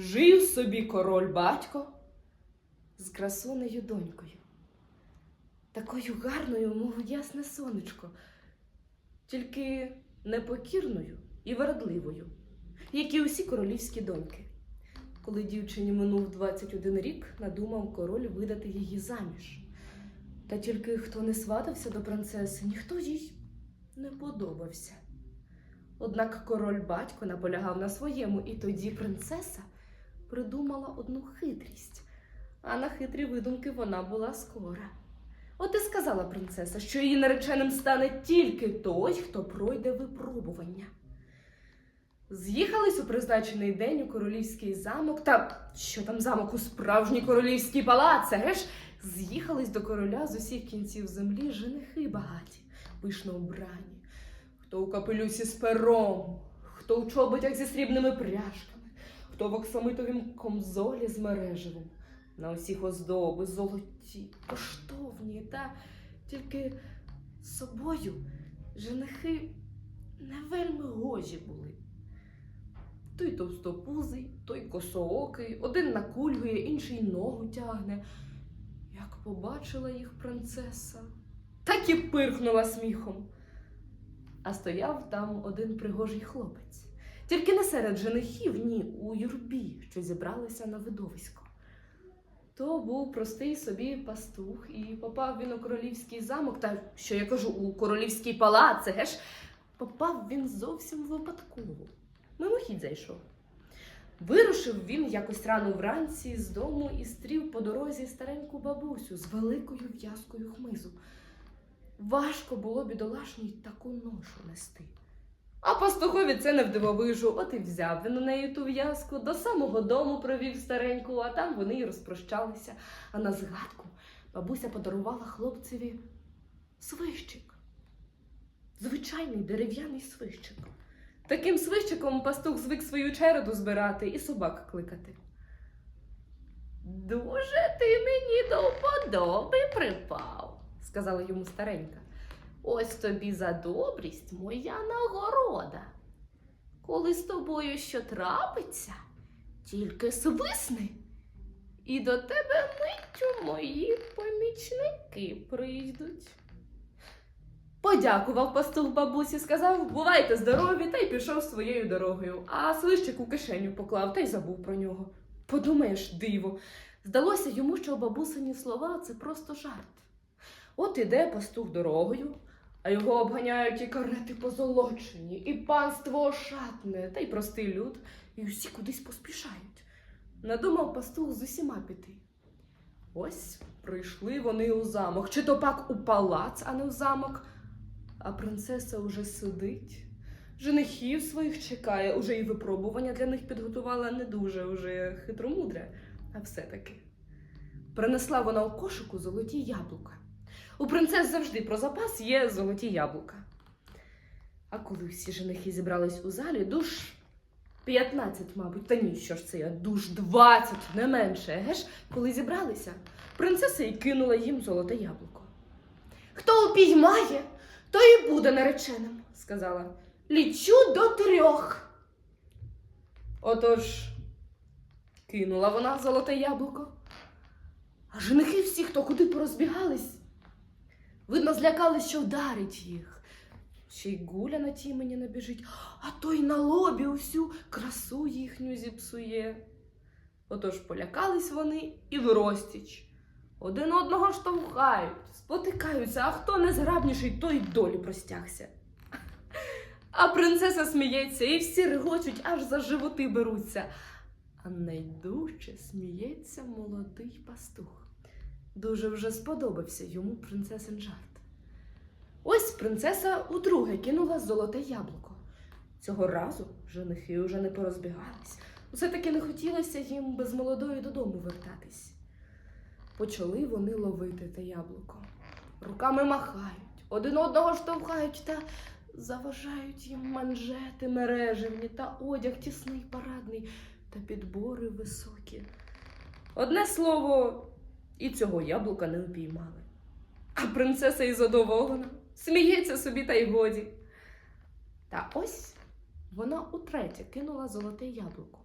Жив собі король батько з красунею донькою. Такою гарною, мов ясне сонечко, тільки непокірною і вередливою, як і усі королівські доньки. Коли дівчині минув 21 рік, надумав король видати її заміж. Та тільки хто не сватався до принцеси, ніхто їй не подобався. Однак король батько наполягав на своєму, і тоді принцеса придумала одну хитрість, а на хитрі видумки вона була скора. От і сказала принцеса, що її нареченим стане тільки той, хто пройде випробування. З'їхались у призначений день у королівський замок, та що там замок? У справжній королівський палац, еге ж, з'їхались до короля з усіх кінців землі женихи багаті, пишно убрані, хто у капелюсі з пером, хто у чоботях зі срібними пряжками, хто в оксамитовім комзолі з мережевим, на усіх оздоби золоті, коштовні, та тільки собою женихи не вельми гожі були. Той товстопузий, той косоокий, один накульгує, інший ногу тягне. Як побачила їх принцеса, так і пирхнула сміхом. А стояв там один пригожий хлопець. Тільки не серед женихів, ні, у юрбі, що зібралися на видовисько. То був простий собі пастух, і попав він у королівський замок, та що я кажу, у королівський палац, еге ж, попав він зовсім випадково. Мимохідь зайшов. Вирушив він якось рано вранці з дому і стрів по дорозі стареньку бабусю з великою в'язкою хмизу. Важко було бідолашній таку ношу нести. А пастухові це не вдивовижу, от і взяв він у неї ту в'язку, до самого дому провів стареньку, а там вони й розпрощалися. А на згадку бабуся подарувала хлопцеві свищик. Звичайний дерев'яний свищик. Таким свищиком пастух звик свою череду збирати і собак кликати. Дуже ти мені до вподоби припав, сказала йому старенька. Ось тобі за добрість моя нагорода. Коли з тобою що трапиться, тільки свисни, і до тебе миттю мої помічники прийдуть. Подякував пастух бабусі, сказав, бувайте здорові, та й пішов своєю дорогою, а свищик у кишеню поклав та й забув про нього. Подумаєш, диво, здалося йому, що бабусині слова це просто жарт. От іде пастух дорогою, а його обганяють і карети позолочені, і панство ошатне, та й простий люд, і усі кудись поспішають. Надумав пастух з усіма піти. Ось прийшли вони у замок, чи то пак у палац, а не в замок. А принцеса уже сидить, женихів своїх чекає, уже і випробування для них підготувала не дуже уже хитромудре, а все-таки. Принесла вона у кошику золоті яблука. У принцес завжди про запас є золоті яблука. А коли всі женихи зібрались у залі, душ 15, мабуть, та ні, що ж це я, душ 20, не менше, еге ж, коли зібралися, принцеса й кинула їм золоте яблуко. Хто упіймає, то і буде нареченим, сказала. Лічу до трьох. Отож, кинула вона золоте яблуко. А женихи всі, хто куди порозбігались, видно, злякались, що вдарить їх. Ще й гуля на тій мені набіжить, а той на лобі усю красу їхню зіпсує. Отож полякались вони і в розтіч. Один одного штовхають, спотикаються, а хто незграбніший, той долі простягся. А принцеса сміється, і всі регочуть, аж за животи беруться. А найдужче сміється молодий пастух. Дуже вже сподобався йому принцесин жарт. Ось принцеса удруге кинула золоте яблуко. Цього разу женихи уже не порозбігались. Усе таки не хотілося їм без молодої додому вертатись. Почали вони ловити те яблуко. Руками махають, один одного штовхають та заважають їм манжети мережевні та одяг тісний парадний та підбори високі. Одне слово, і цього яблука не упіймали. А принцеса і задоволена, сміється собі та й годі. Та ось вона утретє кинула золоте яблуко.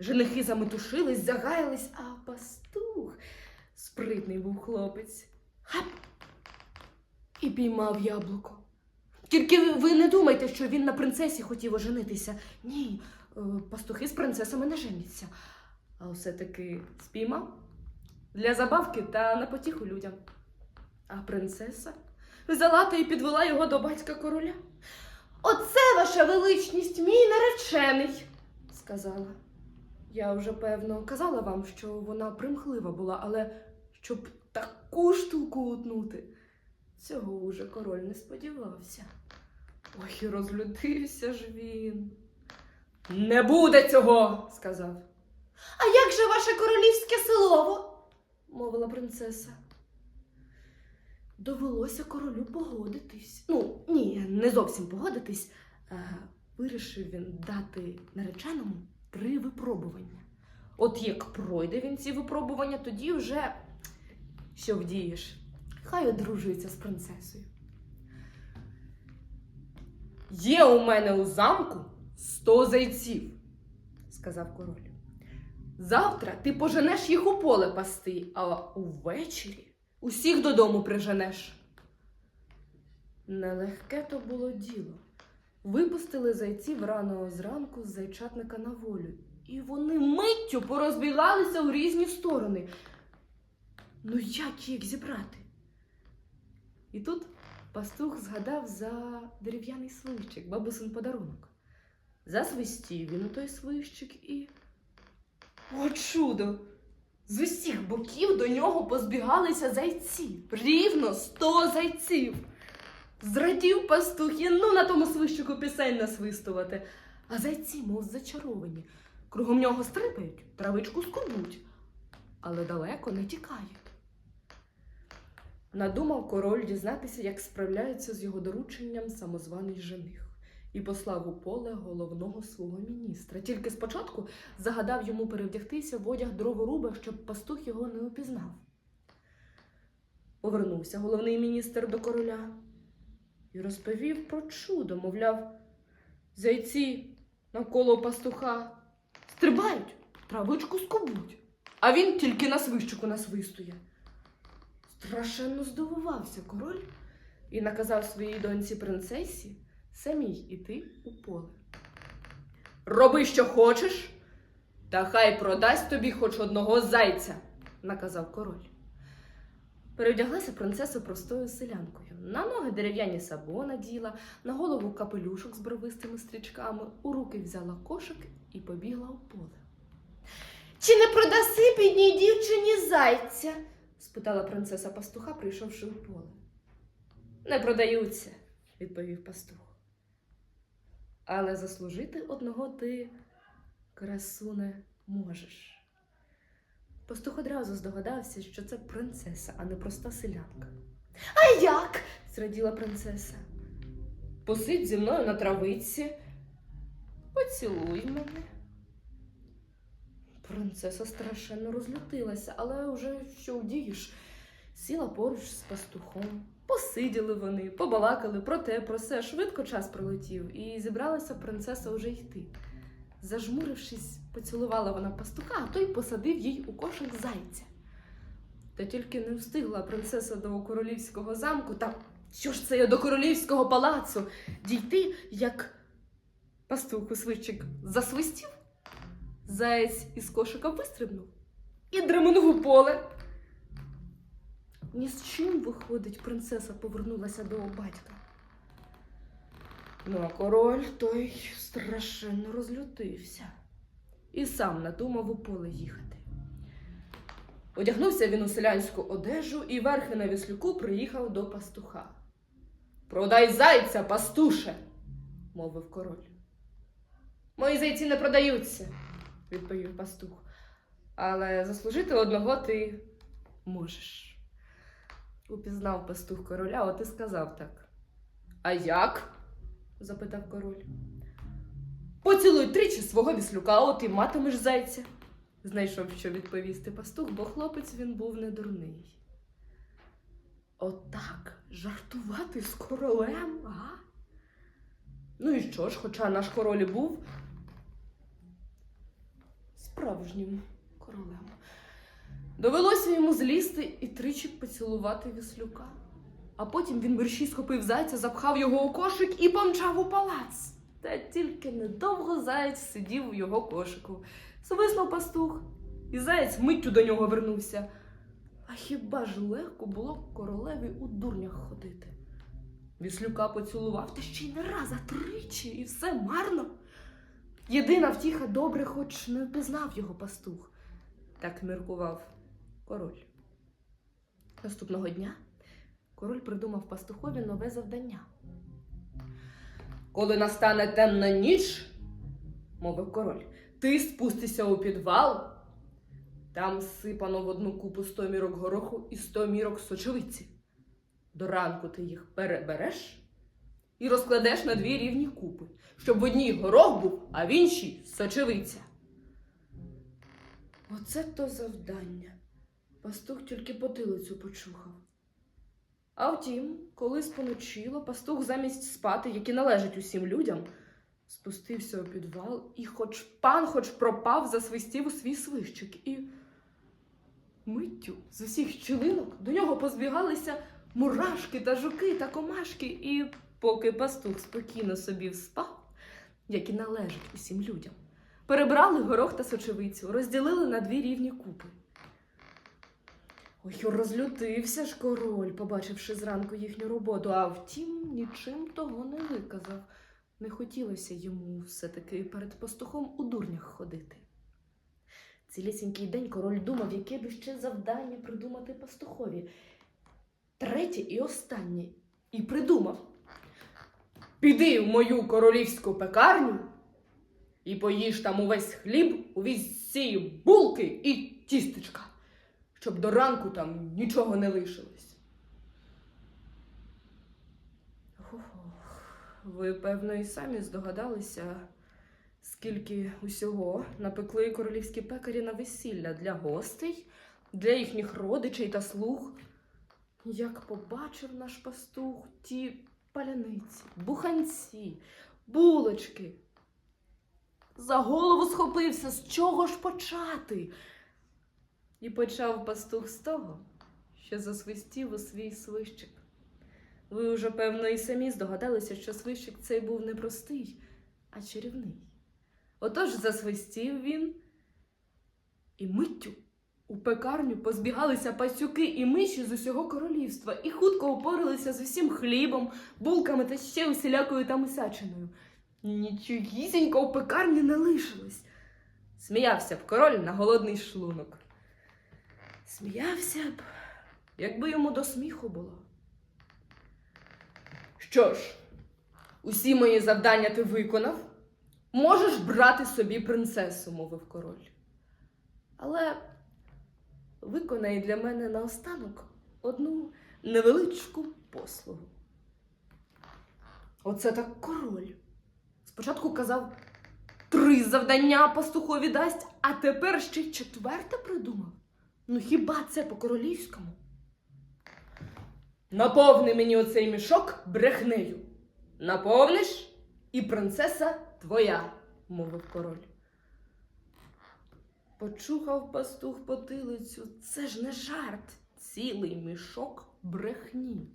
Женихи заметушились, загаялись, а пастух, спритний був хлопець, хап, і піймав яблуко. Тільки ви не думайте, що він на принцесі хотів оженитися. Ні, е, пастухи з принцесами не женяться. А все-таки спіймав для забавки та на потіху людям. А принцеса взяла та й підвела його до батька короля. Оце ваша величність, мій наречений, сказала. Я вже певно казала вам, що вона примхлива була, але щоб таку штуку утнути, цього уже король не сподівався. Ой, розлютився ж він. Не буде цього, сказав. А як же ваше королівське слово? Мовила принцеса. Довелося королю погодитись. Ну, ні, не зовсім погодитись. Е, вирішив він дати нареченому три випробування. От як пройде він ці випробування, тоді вже що вдієш? Хай одружується з принцесою. Є у мене у замку сто зайців, сказав король. Завтра ти поженеш їх у поле пасти, а увечері усіх додому приженеш. Нелегке то було діло. Випустили зайців рано зранку з зайчатника на волю, і вони миттю порозбігалися у різні сторони. Ну як їх зібрати? І тут пастух згадав за дерев'яний свищик, бабусин подарунок. Засвистів він у той свищик і. О, чудо! З усіх боків до нього позбігалися зайці. Рівно сто зайців. Зрадів пастух і ну на тому свищику пісень насвистувати. А зайці, мов зачаровані, кругом нього стрипають, травичку скубуть, але далеко не тікають. Надумав король дізнатися, як справляється з його дорученням самозваний жених, і послав у поле головного свого міністра. Тільки спочатку загадав йому перевдягтися в одяг дроворуба, щоб пастух його не упізнав. Повернувся головний міністр до короля і розповів про чудо, мовляв, зайці навколо пастуха стрибають, травичку скубуть, а він тільки на свищику насвистує. Страшенно здивувався король і наказав своїй доньці принцесі самій іти у поле. Роби, що хочеш, та хай продасть тобі хоч одного зайця, наказав король. Перевдяглася принцеса простою селянкою. На ноги дерев'яні сабо наділа, на голову капелюшок з бровистими стрічками, у руки взяла кошик і побігла у поле. Чи не продаси бідній дівчині зайця? спитала принцеса пастуха, прийшовши у поле. Не продаються, відповів пастух. Але заслужити одного ти, красуне, можеш. Пастух одразу здогадався, що це принцеса, а не проста селянка. А як? зраділа принцеса. Посидь зі мною на травиці, поцілуй мене. Принцеса страшенно розлютилася, але вже що вдієш? Сіла поруч з пастухом. Посиділи вони, побалакали про те, про все. Швидко час пролетів, і зібралася принцеса уже йти. Зажмурившись, поцілувала вона пастуха, а той посадив їй у кошик зайця. Та тільки не встигла принцеса до королівського замку, та що ж це я до королівського палацу дійти, як пастух у свищик засвистів, заєць із кошика вистрибнув і дременув у поле. Ні з чим, виходить, принцеса повернулася до батька. Ну, а король той страшенно розлютився і сам надумав у поле їхати. Одягнувся він у селянську одежу і верхи на віслюку приїхав до пастуха. Продай зайця, пастуше, мовив король. Мої зайці не продаються, відповів пастух. Але заслужити одного ти можеш. Упізнав пастух короля, от і сказав так. А як? запитав король. Поцілуй тричі свого віслюка, от і матимеш зайця. Знайшов, що відповісти пастух, бо хлопець він був не дурний. Отак жартувати з королем, а? Ну і що ж, хоча наш король був справжнім королем. Довелося йому злізти і тричі поцілувати віслюка. А потім він мерщій схопив зайця, запхав його у кошик і помчав у палац. Та тільки недовго заєць сидів у його кошику. Свиснув пастух, і заєць миттю до нього вернувся. А хіба ж легко було королеві у дурнях ходити? Віслюка поцілував, та ще й не раз, а тричі, і все марно. Єдина втіха добре, хоч не впізнав його пастух. Так міркував король. Наступного дня король придумав пастухові нове завдання. Коли настане темна ніч, мовив король, ти спустися у підвал. Там сипано в одну купу сто мірок гороху і сто мірок сочевиці. До ранку ти їх перебереш і розкладеш на дві рівні купи, щоб в одній горох був, а в іншій сочевиця. Оце то завдання. Пастух тільки потилицю почухав. А втім, коли споночило, пастух замість спати, як і належить усім людям, спустився у підвал і, хоч пан, хоч пропав, засвистів у свій свищик і миттю з усіх щілинок до нього позбігалися мурашки та жуки та комашки, і поки пастух спокійно собі вспав, як і належить усім людям, перебрали горох та сочевицю, розділили на дві рівні купи. Ой, розлютився ж король, побачивши зранку їхню роботу, а втім, нічим того не виказав. Не хотілося йому все-таки перед пастухом у дурнях ходити. Цілісінький день король думав, яке би ще завдання придумати пастухові. Третє і останнє. І придумав: Піди в мою королівську пекарню і поїж там увесь хліб, увесь ці булки і тістечка, щоб до ранку там нічого не лишилось. Ви, певно, і самі здогадалися, скільки усього напекли королівські пекарі на весілля для гостей, для їхніх родичей та слуг. Як побачив наш пастух ті паляниці, буханці, булочки. За голову схопився, з чого ж почати? І почав пастух з того, що засвистів у свій свищик. Ви вже, певно, і самі здогадалися, що свищик цей був не простий, а чарівний. Отож засвистів він, і миттю у пекарню позбігалися пасюки і миші з усього королівства і хутко опорилися з усім хлібом, булками та ще усілякою там усячиною. Нічогісінько у пекарні не лишилось. Сміявся б король на голодний шлунок. Сміявся б, якби йому до сміху було. Що ж, усі мої завдання ти виконав. Можеш брати собі принцесу, мовив король. Але виконай для мене наостанок одну невеличку послугу. Оце так король. Спочатку казав три завдання пастухові дасть, а тепер ще й четверте придумав. Ну хіба це по-королівському? Наповни мені оцей мішок брехнею. Наповниш, і принцеса твоя, мовив король. Почухав пастух потилицю. Це ж не жарт, цілий мішок брехні.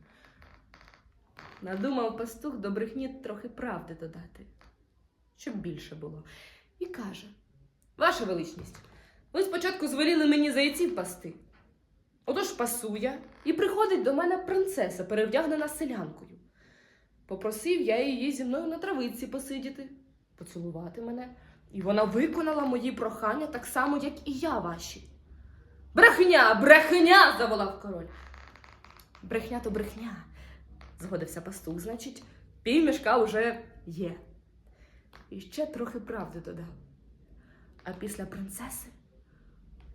Надумав пастух до брехні трохи правди додати, щоб більше було. І каже: Ваша величність, ви спочатку звеліли мені зайців пасти. Отож пасу я, і приходить до мене принцеса, перевдягнена селянкою. Попросив я її зі мною на травиці посидіти, поцілувати мене, і вона виконала мої прохання так само, як і я ваші. Брехня, брехня! заволав король. Брехня то брехня, згодився пастух, значить, півмішка уже є. І ще трохи правди додав. А після принцеси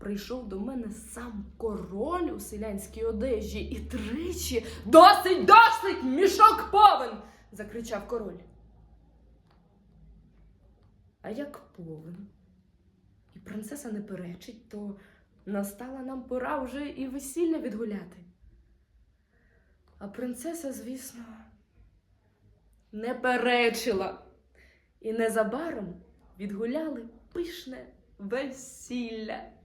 прийшов до мене сам король у селянській одежі і тричі досить, досить, мішок повен. закричав король. А як повен? І принцеса не перечить, то настала нам пора вже і весілля відгуляти. А принцеса, звісно, не перечила. І незабаром відгуляли пишне весілля.